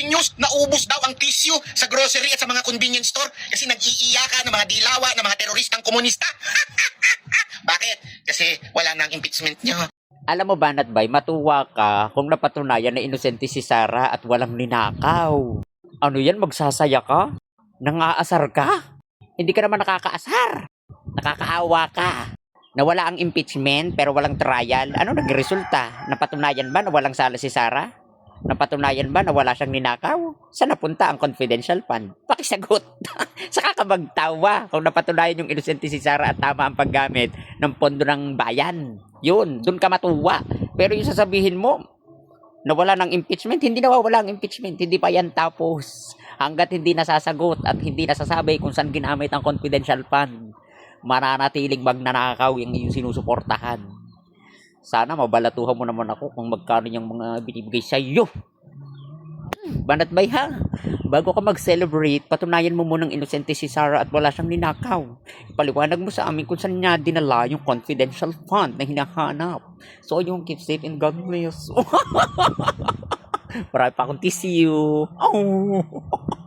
breaking news, naubos daw ang tissue sa grocery at sa mga convenience store kasi nag-iiyakan ng mga dilawa ng mga teroristang komunista. Bakit? Kasi wala nang impeachment nyo. Alam mo ba, Natbay, matuwa ka kung napatunayan na inosente si Sarah at walang ninakaw. Ano yan, magsasaya ka? Nangaasar ka? Hindi ka naman nakakaasar. Nakakaawa ka. Nawala ang impeachment pero walang trial. Ano nagresulta? Napatunayan ba na walang sala si Sarah? Napatunayan ba na wala siyang ninakaw? Saan napunta ang confidential fund? Pakisagot. Saka ka magtawa kung napatunayan yung inosente si Sarah at tama ang paggamit ng pondo ng bayan. Yun, dun ka matuwa. Pero yung sasabihin mo, nawala ng impeachment, hindi nawawala ang impeachment. Hindi pa yan tapos. Hanggat hindi nasasagot at hindi nasasabi kung saan ginamit ang confidential fund, mananatiling magnanakaw yung iyong sinusuportahan. Sana mabalatuhan mo naman ako kung magkano yung mga binibigay sa iyo. Banat bay ha? Bago ka mag-celebrate, patunayan mo munang inosente si Sarah at wala siyang ninakaw. Ipaliwanag mo sa amin kung saan niya dinala yung confidential fund na hinahanap. So, yung keep safe and God bless. Marami pa akong tissue. Oh.